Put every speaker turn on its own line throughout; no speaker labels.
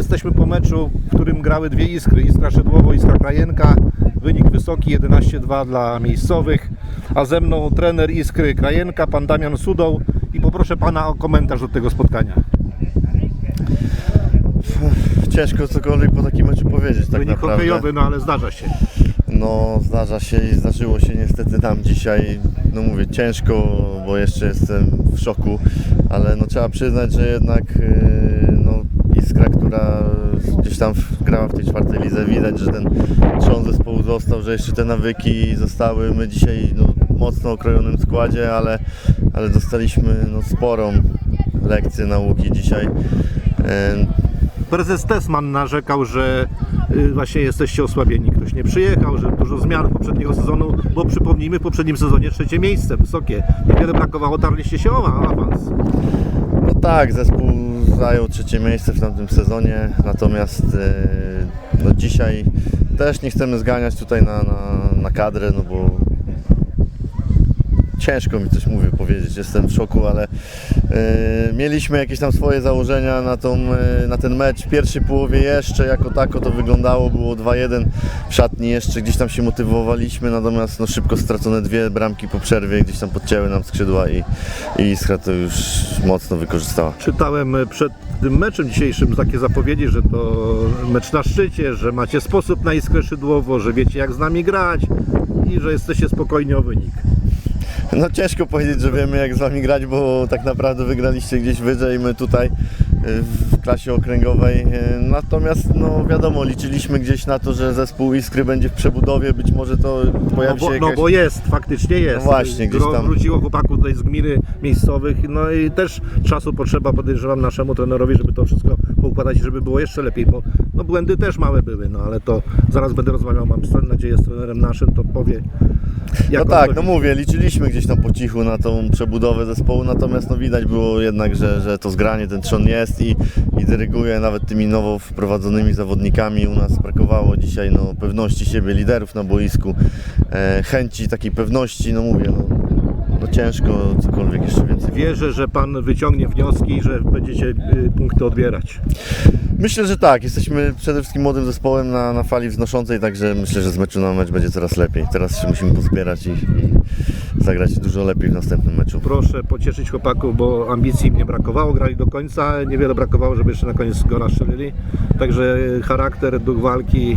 Jesteśmy po meczu, w którym grały dwie iskry. Iskra Szydłowo, Iskra Krajenka. Wynik wysoki 11-2 dla miejscowych. A ze mną trener Iskry Krajenka, pan Damian Sudoł. I poproszę pana o komentarz do tego spotkania.
Ciężko cokolwiek po takim meczu powiedzieć tak
Wynik
naprawdę.
hokejowy, no ale zdarza się.
No zdarza się i zdarzyło się niestety nam dzisiaj, no mówię ciężko, bo jeszcze jestem w szoku, ale no trzeba przyznać, że jednak yy, Iskra, która gdzieś tam grała w tej czwartej lidze, widać, że ten trzon zespołu został, że jeszcze te nawyki zostały. My dzisiaj no, mocno okrojonym składzie, ale, ale dostaliśmy no, sporą lekcję nauki dzisiaj. Yy,
Prezes Tesman narzekał, że y, właśnie jesteście osłabieni. Ktoś nie przyjechał, że dużo zmian poprzedniego sezonu, bo przypomnijmy, w poprzednim sezonie trzecie miejsce, wysokie. Niewiele brakowało, tarliście się o awans.
Tak, zespół zajął trzecie miejsce w tamtym sezonie, natomiast e, no dzisiaj też nie chcemy zganiać tutaj na, na, na kadrę, no bo ciężko mi coś mówię powiedzieć, jestem w szoku, ale e, mieliśmy jakieś tam swoje założenia na, tą, e, na ten mecz. W pierwszej połowie jeszcze jako tako to wyglądało, było 2-1 w szatni, jeszcze gdzieś tam się motywowaliśmy, natomiast no, szybko stracone dwie bramki po przerwie, gdzieś tam podcięły nam skrzydła i, i Iskra to już mocno wykorzystała.
Czytałem y, przed tym meczem dzisiejszym takie zapowiedzi, że to mecz na szczycie, że macie sposób na iskrę szydłowo, że wiecie jak z nami grać i że jesteście spokojni o wynik.
No ciężko powiedzieć, że wiemy jak z Wami grać, bo tak naprawdę wygraliście gdzieś wyżej, my tutaj y, w klasie okręgowej. y, Natomiast no wiadomo, liczyliśmy gdzieś na to, że zespół Iskry będzie w przebudowie, być może to
No
pojawi
bo,
się
no
jakaś...
bo jest, faktycznie jest.
No właśnie, gdzieś tam-
Wróciło chłopaków tutaj z gminy miejscowych, no i też czasu potrzeba, podejrzewam, naszemu trenerowi, żeby to wszystko poukładać i żeby było jeszcze lepiej, bo no, błędy też małe były, no ale to zaraz będę rozmawiał, mam nadzieję, z trenerem naszym, to powie jak
No tak, no mówię, liczyliśmy gdzieś tam po cichu na tą przebudowę zespołu, natomiast no widać było jednak, że, że to zgranie, ten trzon jest i, i dyryguje nawet tymi nowo wprowadzonymi zawodnikami. U nas brakowało dzisiaj no, pewności siebie, liderów na boisku, e, chęci takiej pewności, no mówię, no, no ciężko cokolwiek jeszcze więcej.
Wierzę, że pan wyciągnie wnioski i że będziecie y, punkty odbierać.
Myślę, że tak. Jesteśmy przede wszystkim młodym zespołem na, na fali wznoszącej, także myślę, że z meczu na mecz będzie coraz lepiej. Teraz się musimy pozbierać i, i zagrać dużo lepiej w następnym meczu.
Proszę pocieszyć chłopaków, bo ambicji im nie brakowało, grali do końca, niewiele brakowało, żeby jeszcze na koniec gola strzelili. Także charakter, duch walki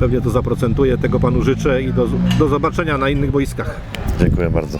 pewnie to zaprocentuje, tego panu życzę i do, do zobaczenia na innych boiskach.
Dziękuję bardzo.